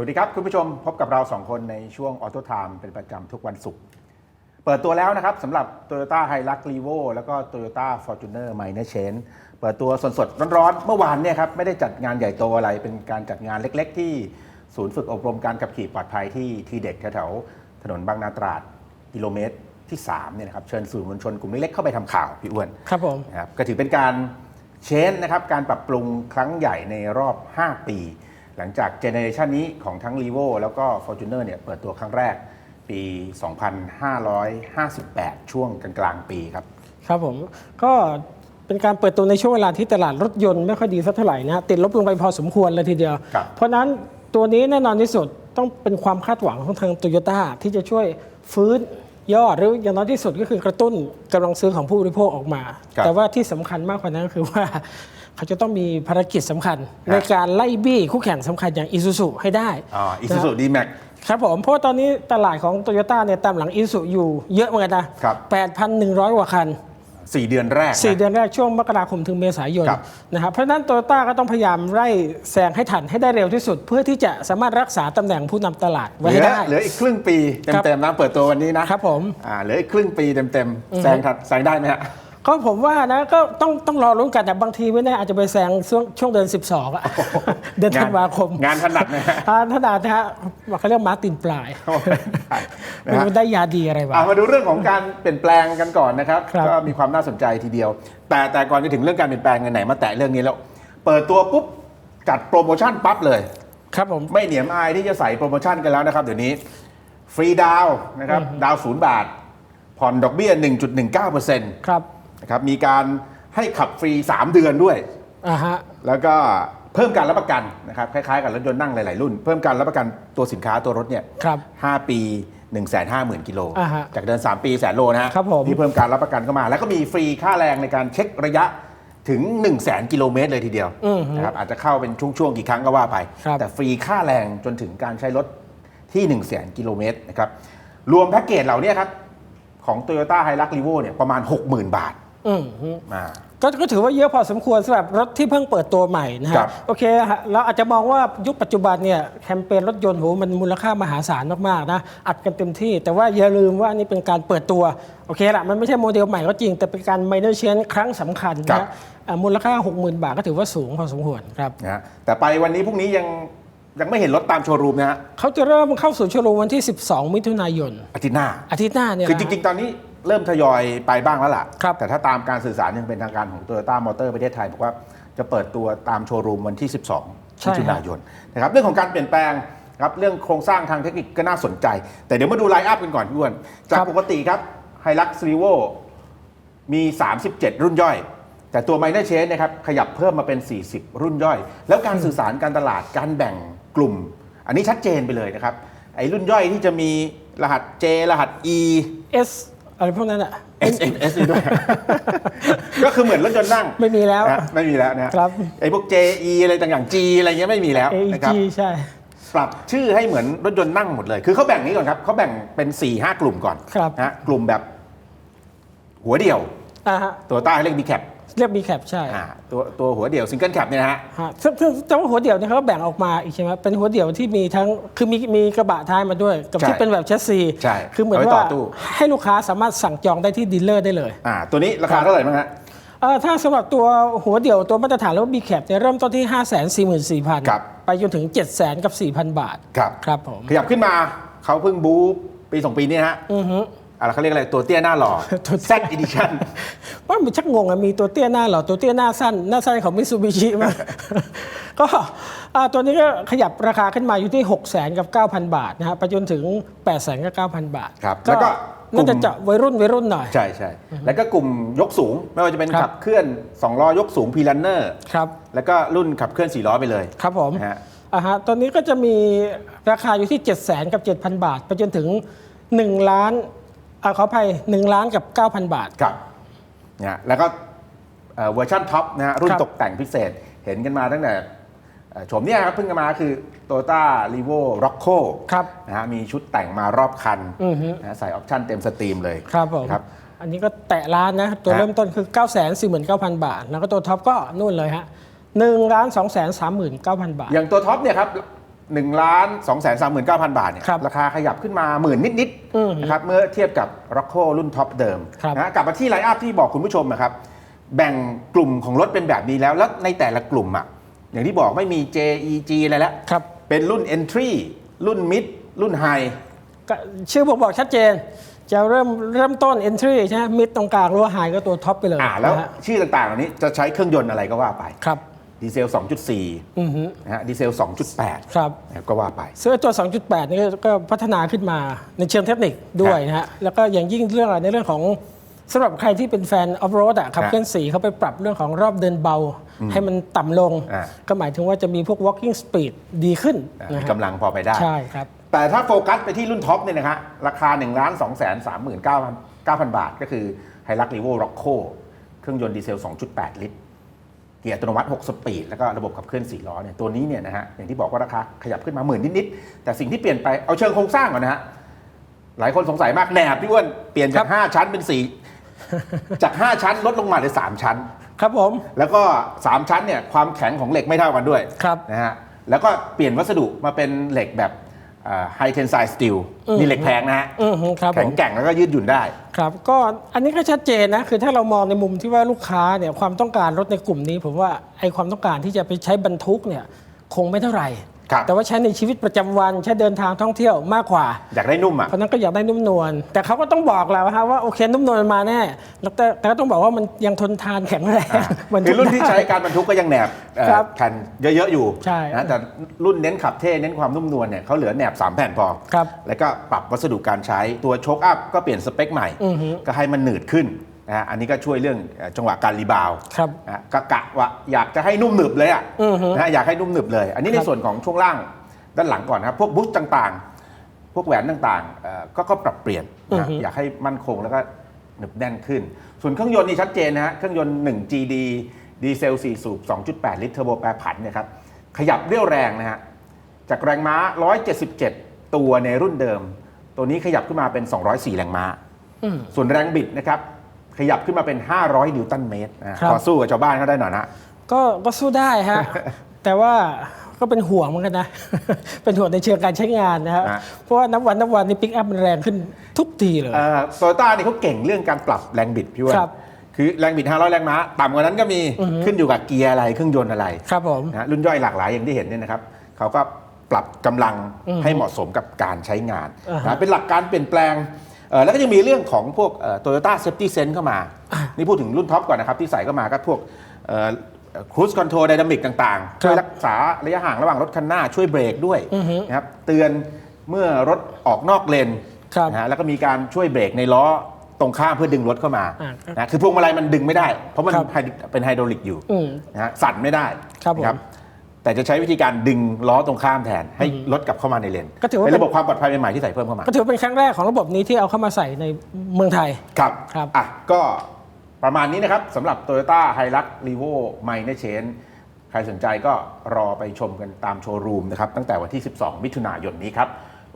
วัสดีครับ คุณผู้ชมพบกับเราสองคนในช่วงออโต i ท e เป็นประจำทุกวันศุกร์เปิดตัวแล้วนะครับสำหรับ Toyota h i l u x r e v o แล้วก็ Toyota Fortuner Minor Change เปิดตัวสดๆร้อนๆ เมื่อวานเนี่ยครับไม่ได้จัดงานใหญ่โตอะไร เป็นการจัดงานเล็กๆ ที่ศูนย์ฝึกอบรมการขับขี่ปลอดภัยที่ทีเด็กแถวๆถนนบางนาตราดกิโลเมตรที่3เนี่ยนะครับเชิญสื่อมวลชนกลุ่มเล็กๆเข้าไปทำข่าวพี่อ้วนครับผมนะครับก็ถือเป็นการเชนนะครับการปรับปรุงครั้งใหญ่ในรอบ 5 ปี หลังจากเจเนอเรชันนี้ของทั้ง r e v o แล้วก็ Fortuner เนี่ยเปิดตัวครั้งแรกปี 2558 ช่วงกลางๆปีครับ ครับผมก็เป็นการเปิดตัวในช่วงเวลาที่ตลาดรถยนต์ไม่ค่อยดีสักเท่าไหร่นะฮะติดลบลงไปพอสมควรเลยทีเดียวครับเพราะฉะนั้นตัวนี้แน่นอนที่สุดต้องเป็นความคาดหวังของทางโตโยต้าที่จะช่วยฟื้น ยอดหรืออย่างน้อยที่สุดก็คือกระตุ้นกำลังซื้อของผู้บริโภคออกมาครับแต่ว่าที่สำคัญมากกว่านั้นก็คือว่า เขาจะต้องมีภารกิจสำคัญครับในการไล่บี้คู่แข่งสำคัญอย่างอีซูซูให้ได้อ่าอิซูซูดีแม็กครับผมเพราะว่าตอนนี้ตลาดของโตโยต้าเนี่ยตามหลังอีซูอยู่เยอะเหมือนกันนะครับ8,100กว่าคัน 4 เดือนแรกนะ4เดือนแรกช่วงมกราคมถึงเมษายนครับ นะครับเพราะฉะนั้นโตโยต้าก็ต้องพยายามไล่แซงให้ทันให้ได้เร็วที่สุด เพื่อที่จะสามารถรักษาตำแหน่งผู้นำตลาดเหไว้ลืให้อได้ เหลืออีกครึ่งปี ครับ เต็มๆนะเปิดตัววันนี้นะครับผม อ่าเหลืออีกครึ่งปีเต็มๆแซงทันแซงได้ไหมฮะ ก็ผมว่านะก็ต้องต้องรอลุ้นกันแต่บางทีไม่แน่อาจจะไปแซงช่วงช่วงเดือน 12อะเดือนธันวาคม งานถนัดนะฮะอ่าถนัดนะฮะเขาเรียกมาร์ตินปลายนะไม่ฮะรู้ได้ยาดีอะไรวะเอามาดูเรื่องของการเปลี่ยนแปลงกันก่อนนะครับครับก็มีความน่าสนใจทีเดียว แต่แต่ก่อนจะถึงเรื่องการเปลี่ยนแปลงไหนๆมาแตะเรื่องนี้แล้ว เปิดตัวปุ๊บจัดโปรโมชั่นปั๊บเลยครับผมไม่เหนียมอายที่จะใส่โปรโมชั่นกันแล้วนะครับเดี๋ยวนี้ฟรีดาวน์นะครับดาวศูนย์บาท ผ่อนดอกเบี้ย 1.19%นครับะครับมีการให้ขับฟรี 3 เดือนด้วย อ่าฮะ แล้วก็เพิ่มการรับประกันนะครับคล้ายๆกับรถยนต์นั่งหลาย ๆ รุ่น เพิ่มการรับประกันตัวสินค้าตัวรถเนี่ยครับ5ปี 1 5 0 0 0 0กิโลอ่าฮะจากเดิน 3 ปีแสนโลนะฮะครับผมที่เพิ่มการรับประกันเข้ามา แล้วก็มีฟรีค่าแรงในการเช็คระยะถึง 1 0 0 0 0 0กิโลเมตรเลยทีเดียวอือฮึนะครับอาจจะเข้าเป็นช่วงๆกี่ครั้งก็ว่าไป ครับ แต่ฟรีค่าแรงจนถึงการใช้รถที่ 1 0 0 0 0แกิโลเมตรนะครับรวมแพ็กเกจเหล่านี้ครับของ Toyota h i l u x r e v o เนี่ยประมาณ 60,000 บาท อืมมาก็ก็ถือว่าเยอะพอสมควรสำหรับรถที่เพิ่งเปิดตัวใหม่นะครัฮะบโอเคฮะเราอาจจะมองว่ายุคปัจจุบันเนี่ยแคมเปญรถยนต์โหมันมูลค่ามหาศาลมากๆนะอัดกันเต็มที่ แต่ว่าอย่าลืมว่านี่เป็นการเปิดตัวโอเคละมันไม่ใช่โมเดลใหม่ก็จริง แต่เป็นการ minor change ครั้งสำคัญครันะบ อ่ามูลค่า 60,000 บาทก็ถือว่าสูงพอสมควรครับนะฮะแต่ไปวันนี้พรุ่งนี้ยังยังไม่เห็นรถตามโชว์รูมนะฮะเขาจะเริ่มเข้าสู่โชว์รูมวันที่ 12 มิถุนายนอาทิตย์หน้า อาทิตย์หน้าเนี่ยคือจริง ๆ ตอนนี้ เริ่มทยอยไปบ้างแล้วล่ะ ครับ แต่ถ้าตามการสื่อสารยังเป็นทางการของ Toyota Motor ประเทศไทย บอกว่าจะเปิดตัวตามโชว์รูมวันที่ 12ใช่มิถุนายนนะครับเรื่องของการเปลี่ยนแปลงครับเรื่องโครงสร้างทางเทคนิคก็น่าสนใจ แต่เดี๋ยวมาดูไลน์อัพกันก่อนพี่อ้วนจากครับ ปกติครับ Hilux r e v o มี 37 รุ่นย่อย แต่ตัว Minor Change นะครับขยับเพิ่มมาเป็น 40 รุ่นย่อย แล้วการสื่อสารการตลาดการแบ่งกลุ่ม อันนี้ชัดเจนไปเลยนะครับไอ้รุ่นย่อยที่จะมีรหัส J รหัส E S อะไรพวกนั้นอะ S M S ด้วย ก็คือเหมือนรถยนต์นั่งไม่มีแล้ว นะไม่มีแล้วนะฮะครับ ไอ้พวก J E อะไรต่างๆ G อะไรเงี้ยไม่มีแล้วนะครับ AEG ใช่ ปรับชื่อให้เหมือนรถยนต์นั่งหมดเลย คือเขาแบ่งนี้ก่อนครับ เขาแบ่งเป็น4 5กลุ่มก่อนครับ นะฮะกลุ่มแบบ หัวเดี่ยว อ่าฮะ ตัวใต้เรียก B cap เรียก B cap ใช่อ่าตัวตัวหัวเดี่ยวซิงเกิลแคปเนี่ยนะฮะฮะซึ่งซึ่งแต่ว่าหัวเดี่ยวเนี่ยเขาก็แบ่งออกมาอีกใช่ไหมเป็นหัวเดี่ยวที่มีทั้งคือมีมีกระบะท้ายมาด้วย กับใช่ที่เป็นแบบแชสซีใช่คือเหมือนเอาไว้ต่ว่าอตู้ให้ลูกค้าสามารถสั่งจองได้ที่ดีลเลอร์ได้เลยอ่าตัวนี้ราคาเท่าไหร่บ้างฮะเอ่อถ้าสำหรับตัวหัวเดี่ยวตัวมาตรฐานแล้ว B cap เนี่ยเริ่มต้นที่ 5 4 4 0 0 0ครับไปจนถึง 7 0 0 0 0กับ4,000 บาท ครับ ครับผม ขยับขึ้นมาเขาเพิ่งบู๊ปีสองปีนี้นะฮะ อือฮึ อะไรเขาเรียกอะไรตัวเตี้ยหน้าหล่อตัว Z Edition ว่ามันชักงงอะมีตัวเตี้ยหน้าเหรอตัวเตี้ยหน้าสั้น หน้าสั้นของมิ t ซูบิชิมาก็อ่าตัวนี้ก็ขยับราคาขึ้นมาอยู่ที่ 6 0 0 0 0กับ 9,000 บาทนะฮะไปจนถึง 8 0 0 0 0กับ9,000 บาทครับแล้วก็กลุ่น่ามจะเจาะวัยรุ่นวัยรุ่นหน่อย ใช่ใช่แล้วก็กลุ่มยกสูง ไม่ว่าจะเป็นครับขับเคลื่อน2ล้อยกสูงพีลันเนอร์ครับแล้วก็รุ่นขับเคลื่อน4ล้อไปเลย ครับผมนะฮะอ่าฮะตอนนี้ก็จะมีราคาอยู่ที่ 7 0 0 0 0กับ 7,000 บาท ไปจนถึง1ล้าน อ่าขออภัย1ล้านกับ 9,000 บาท ครับนะฮะแล้วก็เอ่อเวอร์ชันท็อปนะฮะรุ่นครับ ตกแต่งพิเศษเห็นกันมาตั้งแต่เอ่อโฉมเนี้ครับเพิ่งจะมาคือ Toyota r e v o Rocco ครับ นะฮะมีชุดแต่งมารอบคันอือฮึ นะฮะใส่ออปชั่นเต็มสตรีมเลย ครับผม ครับอันนี้ก็แตะล้านนะ ตัวฮะเริ่มต้นคือ 9 4 9 0 0 0 บาท แล้วก็ตัวท็อปก็นู่นเลยฮะ1ล้าน2 3 9 0 0 0 บาท อย่างตัวท็อปเนี่ยครับ 1ล้าน2 3 9 0 0 0บาทเนี่ยครับราคาขยับขึ้นมาหมื่นนิดอืมๆนะครับเมื่อเทียบกับ r o c c o รุ่นท็อปเดิมครับนะกลับมาที่ไลน์อัพที่บอกคุณผู้ชมนะครับ แบ่งกลุ่มของรถเป็นแบบนี้แล้ว แล้วในแต่ละกลุ่มอะอย่างที่บอกไม่มี JEG อะไรแล้วครับ เป็นรุ่น Entry รุ่น Mid รุ่น High ก็ชื่อผมบอกชัดเจน จะเริ่มเริ่มต้น entry ใช่ไหมมิดตรงกลางหรือว่าไฮก็ตัวท็อปไปเลยอ่าแล้วนะฮะ ชื่อต่างๆเหล่านี้จะใช้เครื่องยนต์อะไรก็ว่าไป ครับ ดีเซล 2.4อือฮึนะฮะดีเซล 2.8ครับ นะครับก็ว่าไป ซึ่งไอ้ตัว 2.8 นี่ก็ก็พัฒนาขึ้นมาในเชิงเทคนิคด้วยนะฮะ แล้วก็อย่างยิ่งเรื่องอะไรในเรื่องของสำหรับใครที่เป็นแฟนออฟโรดอะขับเคลื่อนสีเขาไปปรับเรื่องของรอบเดินเบา ให้มันต่ำลง อ่า ก็หมายถึงว่าจะมีพวก walking speed ดีขึ้นอะนะมีฮะกำลังพอไปได้ ใช่ครับ แต่ถ้าโฟกัสไปที่รุ่นท็อปเนี่ยนะครับราคา1ล้าน2 3 3 9 9 0 0 บาท ก็คือไฮรักรีโวร็อกโคเครื่องยนต์ดีเซล 2.8 ลิตร เกียร์อัตโนมัติ 6 สปีด แล้วก็ระบบขับเคลื่อน 4 ล้อเนี่ย ตัวนี้เนี่ยนะฮะ อย่างที่บอกว่าราคาขยับขึ้นมาหมื่นนิด ๆ แต่สิ่งที่เปลี่ยนไป เอาเชิงโครงสร้างก่อนนะฮะ หลายคนสงสัยมากแหนบพี่อ้วนเปลี่ยนจาก 5 ชั้นเป็น 4 จาก 5 ชั้นลดลงมาเหลือ 3 ชั้น ครับผม แล้วก็ 3 ชั้นเนี่ยความแข็งของเหล็กไม่เท่ากันด้วยครับนะฮะ แล้วก็เปลี่ยนวัสดุมาเป็นเหล็กแบบ ไฮเทนไซสตีลอืมนี่เหล็กแพงนะฮะอือฮึครับผแข็งมแกร่งแล้วก็ยืดหยุ่นได้ครับก็อันนี้ก็ชัดเจนนะคือถ้าเรามองในมุมที่ว่าลูกค้าเนี่ยความต้องการรถในกลุ่มนี้ ผมว่าไอความต้องการที่จะไปใช้บรรทุกเนี่ยคงไม่เท่าไหร่ ครับแต่ว่าใช้ในชีวิตประจำวันใช้เดินทางท่องเที่ยวมากกว่า อยากได้นุ่มอะเพราะฉะนั้นก็อยากได้นุ่มนวลแต่เขาก็ต้องบอกแล้วนะว่าโอเคนุ่มนวลมาแน่แล้วแต่แต่ก็ต้องบอกว่ามันยังทนทานแข็งแรงอ่ามันคือรุ่นที่ใช้การบรรทุกก็ยังแหนบเอ่อครับแผ่นเยอะๆอยู่ใช่นะแต่รุ่นเน้นขับเท่เน้นความนุ่มนวลเนี่ยเขาเหลือแหนบ3แผ่นพอครับแล้วก็ปรับวัสดุการใช้ตัวโชคอัพก็เปลี่ยนสเปคใหม่อือฮึก็ให้มันหนืดขึ้น นะฮะอันนี้ก็ช่วยเรื่องเอ่อจังหวะการรีบาวด์ครับ นะฮะกะกะว่าอยากจะให้นุ่มหนึบเลยอะอือฮึ นะฮะอยากให้นุ่มหนึบเลย อันนี้ในครับส่วนของช่วงล่างด้านหลังก่อนนะครับพวกบุ๊ชต่างๆ พวกแหวนต่างๆเอ่อก็ก็ปรับเปลี่ยนนะฮะอยากให้มั่นคงแล้วก็หนึบแน่นขึ้น ส่วนเครื่องยนต์นี่ชัดเจนนะฮะเครื่องยนต์ 1 GD ดีเซล 4 สูบ 2.8 ลิตรเทอร์โบแปรผันเนี่ยครับขยับเรี่ยวแรงนะฮะ จากแรงม้า 177 ตัวในรุ่นเดิม ตัวนี้ขยับขึ้นมาเป็น 204 แรงม้าอืมส่วนแรงบิดนะครับ ขยับขึ้นมาเป็น 500 นิวตันเมตรนะครับ ขอสู้กับชาวบ้านเขาได้หน่อยนะ ก็ก็สู้ได้ฮะ แต่ว่าก็เป็นห่วงเหมือนกันนะ เป็นห่วงในเชิงการใช้งานนะครับฮะ เพราะว่านับวันนับวันนี่ปิกอัพมันแรงขึ้นทุกทีเลยโตโยต้าเนี่ยเขาเก่งเรื่องการปรับแรงบิดพี่ว่าครับ คือแรงบิด 500 แรงม้าต่ำกว่านั้นก็มีขึ้นอยู่กับเกียร์อะไรเครื่องยนต์อะไร ครับผม นะรุ่นย่อยหลากหลายอย่างที่เห็นเนี่ยนะครับเขาก็ปรับกำลังอืมให้เหมาะสมกับการใช้งานอ่าฮะนะเป็นหลักการเปลี่ยนแปลงเอ่อ แล้วก็ยังมีเรื่องของพวกโตโยต้าเซฟตี้เซนเข้ามา นี่พูดถึงรุ่นท็อปก่อนนะครับ ที่ใส่เข้ามาก็พวกครู i คอนโทรลไดนามิกต่างๆ ช่วยรักษาระยะห่างระหว่างรถคันหน้าช่วยเบรกด้วยอือฮึนะครับเตือนเมื่อรถออกนอกเลนครับนะฮะแล้วก็มีการช่วยเบรกในล้อตรงข้ามเพื่อดึงรถเข้ามาอ่าครับนะคือพวงมาลัยมันดึงไม่ได้ เพราะมันครับไฮเป็นไฮดรอลิกอยู่อืมนะฮะสั่นไม่ได้ครับผมนะ แต่จะใช้วิธีการดึงล้อตรงข้ามแทนให้รถกลับเข้ามาในเลนก็ถือว่าเป็นเป็นระบบความปลอดภัยใหม่ๆที่ใส่เพิ่มเข้ามา ก็ถือว่าเป็นครั้งแรกของระบบนี้ที่เอาเข้ามาใส่ในเมืองไทย ครับครับ อะก็ประมาณนี้นะครับสำหรับ Toyota h i l u x r e v o m i n o r Change ใครสนใจก็รอไปชมกันตามโชว์รูมนะครับ ตั้งแต่วันที่ 12 มิถุนายนนี้ครับ